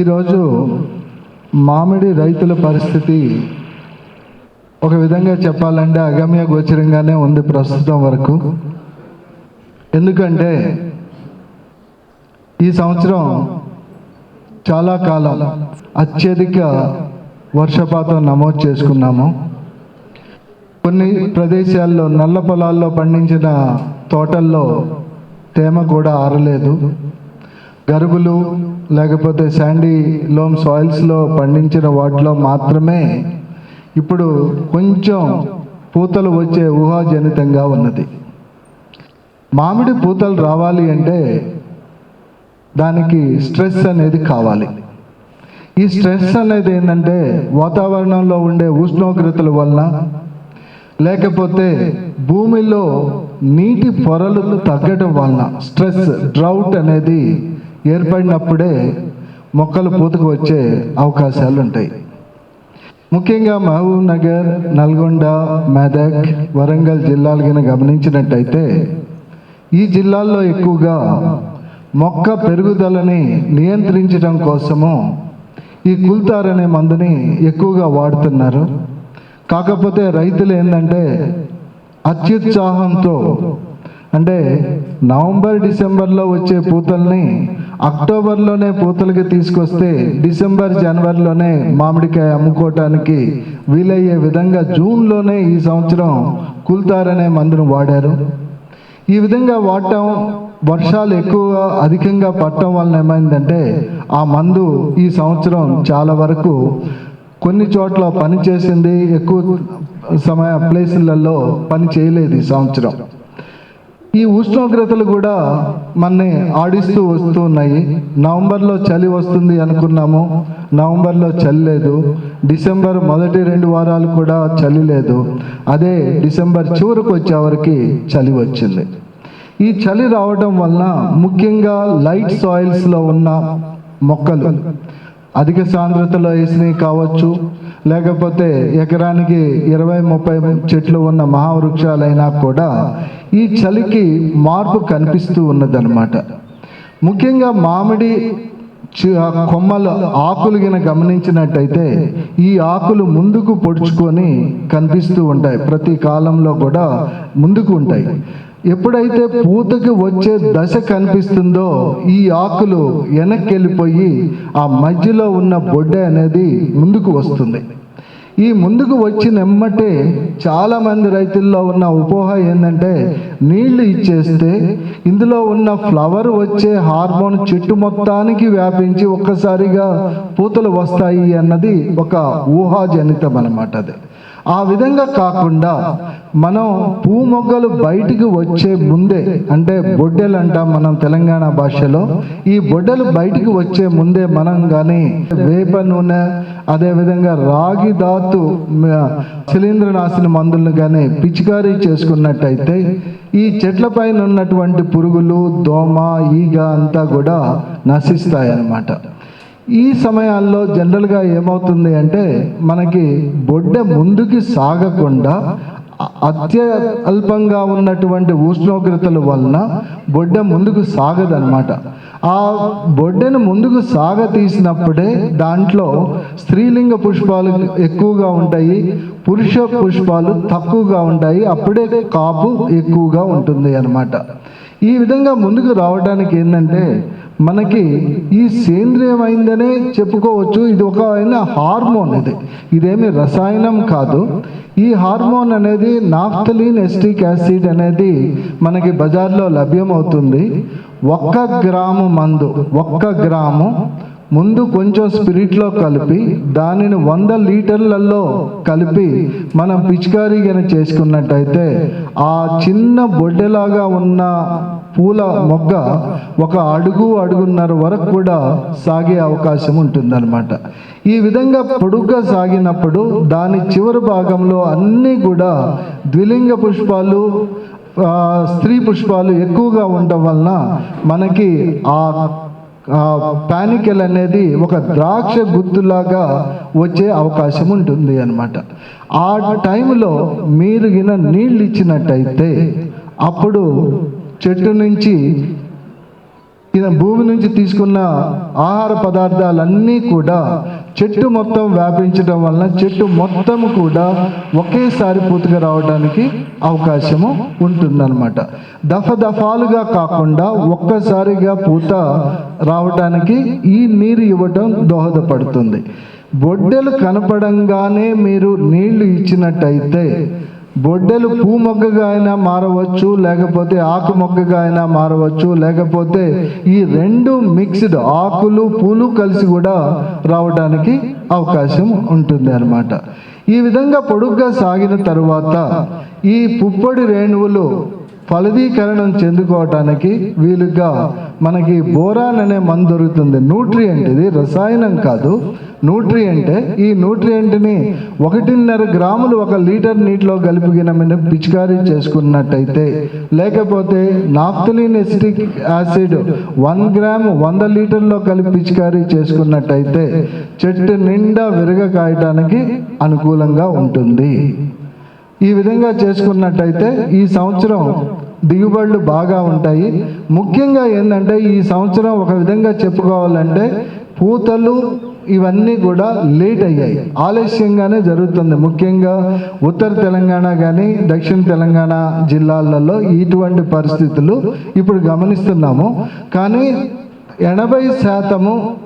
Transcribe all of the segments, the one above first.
ఈరోజు మామిడి రైతుల పరిస్థితి ఒక విధంగా చెప్పాలంటే అగమ్య గోచరంగానే ఉంది ప్రస్తుతం వరకు. ఎందుకంటే ఈ సంవత్సరం చాలా కాలం అత్యధిక వర్షపాతం నమోదు చేసుకున్నాము. కొన్ని ప్రదేశాల్లో నల్ల పొలాల్లో పండించిన తోటల్లో తేమ కూడా ఆరలేదు. గరువులు లేకపోతే శాండీ లోమ్ సాయిల్స్లో పండించిన వాటిలో మాత్రమే ఇప్పుడు కొంచెం పూతలు వచ్చే ఊహాజనితంగా ఉన్నది. మామిడి పూతలు రావాలి అంటే దానికి స్ట్రెస్ అనేది కావాలి. ఈ స్ట్రెస్ అనేది ఏంటంటే వాతావరణంలో ఉండే ఉష్ణోగ్రతల వలన లేకపోతే భూమిలో నీటి పొరలు తగ్గడం వలన స్ట్రెస్ డ్రౌట్ అనేది ఏర్పడినప్పుడే మొక్కలు పూతకు వచ్చే అవకాశాలు ఉంటాయి ముఖ్యంగా మహబూబ్ నగర్ నల్గొండ మెదక్ వరంగల్ జిల్లాలు కనుక గమనించినట్టయితే ఈ జిల్లాల్లో ఎక్కువగా మొక్క పెరుగుదలని నియంత్రించడం కోసము ఈ కుల్తార్ అనే మందుని ఎక్కువగా వాడుతున్నారు. కాకపోతే రైతులు ఏంటంటే అత్యుత్సాహంతో అంటే నవంబర్ డిసెంబర్లో వచ్చే పూతల్ని అక్టోబర్లోనే పూతలకి తీసుకొస్తే డిసెంబర్ జనవరిలోనే మామిడికాయ అమ్ముకోవటానికి వీలయ్యే విధంగా జూన్లోనే ఈ సంవత్సరం కుల్తార్ అనే మందును వాడారు. ఈ విధంగా వాడటం వర్షాలు ఎక్కువ అధికంగా పట్టడం వలన ఏమైందంటే ఆ మందు ఈ సంవత్సరం చాలా వరకు కొన్ని చోట్ల పని చేసింది ఎక్కువ సమయ ప్లేసులలో పని చేయలేదు ఈ సంవత్సరం. ఈ ఉష్ణోగ్రతలు కూడా మనని ఆడిస్తూ వస్తూ ఉన్నాయి. నవంబర్లో చలి వస్తుంది అనుకున్నాము. నవంబర్లో చలి లేదు. డిసెంబర్ మొదటి రెండు వారాలు కూడా చలి లేదు. అదే డిసెంబర్ చివరికి వచ్చేవరకు చలి వచ్చింది. ఈ చలి రావడం వలన ముఖ్యంగా లైట్ సాయిల్స్లో ఉన్న మొక్కలు అధిక సాంద్రతలో వేసినవి కావచ్చు లేకపోతే ఎకరానికి ఇరవై ముప్పై చెట్లు ఉన్న మహావృక్షాలైనా కూడా ఈ చలికి మార్పు కనిపిస్తూ ఉన్నదన్నమాట. ముఖ్యంగా మామిడి చి- ఆకులు గిన గమనించినట్టయితే ఈ ఆకులు ముందుకు పొడుచుకొని కనిపిస్తూ ఉంటాయి. ప్రతి కాలంలో కూడా ముందుకు ఉంటాయి. ఎప్పుడైతే పూతకి వచ్చే దశ కనిపిస్తుందో ఈ ఆకులు వెనక్కి వెళ్ళిపోయి ఆ మధ్యలో ఉన్న బొడ్డె అనేది ముందుకు వస్తుంది. ఈ ముందుకు వచ్చిన ఎమ్మటే చాలామంది రైతుల్లో ఉన్న ఉపోహ ఏంటంటే నీళ్ళు ఇచ్చేస్తే ఇందులో ఉన్న ఫ్లవర్ వచ్చే హార్మోన్ చెట్టు మొత్తానికి వ్యాపించి ఒక్కసారిగా పూతలు వస్తాయి అన్నది ఒక ఊహాజనితం అన్నమాట అది. ఆ విధంగా కాకుండా మనం పూ మొగ్గలు బయటికి వచ్చే ముందే అంటే బొడ్డెలు అంటాం మనం తెలంగాణ భాషలో ఈ బొడ్డలు బయటికి వచ్చే ముందే మనం కానీ వేప నూనె అదేవిధంగా రాగి ధాతు మ- శిలీంద్రనాశిని మందులను కానీ పిచికారీ చేసుకున్నట్టయితే ఈ చెట్ల పైన ఉన్నటువంటి పురుగులు దోమ ఈగ అంతా కూడా నశిస్తాయి అన్నమాట ఈ సమయాల్లో జనరల్గా ఏమవుతుంది అంటే మనకి బొడ్డె ముందుకి సాగకుండా అత్యల్పంగా అత్య అల్పంగా ఉన్నటువంటి ఉష్ణోగ్రతల వలన బొడ్డె ముందుకు సాగదనమాట ఆ బొడ్డెను ముందుకు సాగ తీసినప్పుడే దాంట్లో స్త్రీలింగ పుష్పాలు ఎక్కువగా ఉంటాయి పురుష పుష్పాలు తక్కువగా ఉంటాయి అప్పుడే కాపు ఎక్కువగా ఉంటుంది అన్నమాట. ఈ విధంగా ముందుకు రావడానికి ఏంటంటే మనకి ఈ సేంద్రియమైందనే చెప్పుకోవచ్చు. ఇది ఒక అయిన హార్మోన్ ఇది. ఇదేమి రసాయనం కాదు. ఈ హార్మోన్ అనేది నాఫ్తలిన్ ఎస్టిక్ యాసిడ్ అనేది మనకి బజార్లో లభ్యమవుతుంది. ఒక్క గ్రాము మందు ఒక్క గ్రాము ముందు కొంచెం స్పిరిట్లో కలిపి దానిని వంద లీటర్లలో కలిపి మనం పిచికారీ చేసుకున్నట్టయితే ఆ చిన్న బొడ్డెలాగా ఉన్న పూల మొగ్గ ఒక అడుగు అడుగున్నర వరకు కూడా సాగే అవకాశం ఉంటుందన్నమాట. ఈ విధంగా పొడుగ్గా సాగినప్పుడు దాని చివరి భాగంలో అన్నీ కూడా ద్విలింగ పుష్పాలు స్త్రీ పుష్పాలు ఎక్కువగా ఉండటం వలన మనకి ఆ ఆ పానికల్ అనేది ఒక ద్రాక్ష గుత్తులాగా వచ్చే అవకాశం ఉంటుంది అన్నమాట. ఆ టైంలో మీరు గిన నీళ్ళు ఇచ్చినట్టయితే అప్పుడు చెట్టు నుంచి ఈయన భూమి నుంచి తీసుకున్న ఆహార పదార్థాలన్నీ కూడా చెట్టు మొత్తం వ్యాపించడం వలన చెట్టు మొత్తం కూడా ఒకేసారి పూతగా రావడానికి అవకాశము ఉంటుందన్నమాట. దఫ దఫాలుగా కాకుండా ఒక్కసారిగా పూత రావడానికి ఈ నీరు ఇవ్వటం దోహదపడుతుంది. బొడ్డెలు కనపడంగానే మీరు నీళ్ళు ఇచ్చినట్టయితే బొడ్డెలు పూ మొగ్గగా అయినా మారవచ్చు లేకపోతే ఆకు మొగ్గగా అయినా మారవచ్చు లేకపోతే ఈ రెండు మిక్స్డ్ ఆకులు పూలు కలిసి కూడా రావడానికి అవకాశం ఉంటుంది అన్నమాట. ఈ విధంగా పొడుగ్గా సాగిన తరువాత ఈ పుప్పొడి రేణువులు ఫలదీకరణం చెందుకోవటానికి వీలుగా మనకి బోరాన్ అనే మందు దొరుకుతుంది. న్యూట్రియంట్ ఇది రసాయనం కాదు. న్యూట్రియంటే ఈ న్యూట్రియంట్ని ఒకటిన్నర గ్రాములు ఒక లీటర్ నీటిలో కలిపిన మీద పిచికారీ చేసుకున్నట్టయితే లేకపోతే naphthalene acetic acid one gram వంద లీటర్లో కలిపి పిచికారీ చేసుకున్నట్టయితే చెట్టు నిండా విరగ కాయటానికి అనుకూలంగా ఉంటుంది. ఈ విధంగా చేసుకున్నట్టయితే ఈ సంవత్సరం దిగుబడులు బాగా ఉంటాయి. ముఖ్యంగా ఏంటంటే ఈ సంవత్సరం ఒక విధంగా చెప్పుకోవాలంటే పూతలు ఇవన్నీ కూడా లేట్ అయ్యాయి. ఆలస్యంగానే జరుగుతుంది. ముఖ్యంగా ఉత్తర తెలంగాణ కానీ దక్షిణ తెలంగాణ జిల్లాలలో ఇటువంటి పరిస్థితులు ఇప్పుడు గమనిస్తున్నాము. కానీ ఎనభై శాతము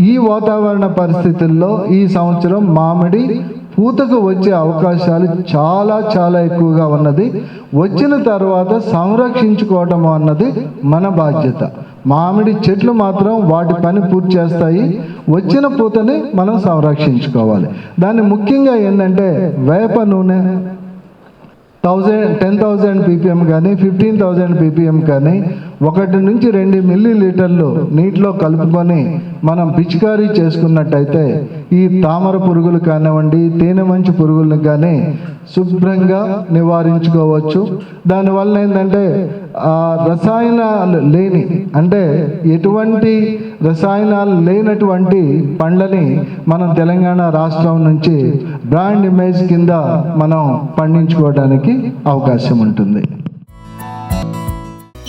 ఈ వాతావరణ పరిస్థితుల్లో ఈ సంవత్సరం మామిడి పూతకు వచ్చే అవకాశాలు చాలా చాలా ఎక్కువగా ఉన్నది. వచ్చిన తర్వాత సంరక్షించుకోవటం అన్నది మన బాధ్యత. మామిడి చెట్లు మాత్రం వాటి పని పూర్తి చేస్తాయి. వచ్చిన పూతని మనం సంరక్షించుకోవాలి. దాన్ని ముఖ్యంగా ఏంటంటే వేప నూనె థౌజండ్ టెన్ థౌజండ్ పీపీఎం కానీ ఫిఫ్టీన్ థౌజండ్ పీపీఎం కానీ ఒకటి నుంచి రెండు మిల్లీ లీటర్లు నీటిలో కలుపుకొని మనం పిచికారీ చేసుకున్నట్టయితే ఈ తామర పురుగులు కానివ్వండి తేనె మంచు పురుగులను కానీ శుభ్రంగా నివారించుకోవచ్చు. దానివల్ల ఏంటంటే ఆ రసాయనాలు లేని అంటే ఎటువంటి రసాయనాలు లేనటువంటి పండ్లని మనం తెలంగాణ రాష్ట్రం నుంచి బ్రాండ్ ఇమేజ్ కింద మనం పండించుకోవడానికి అవకాశం ఉంటుంది.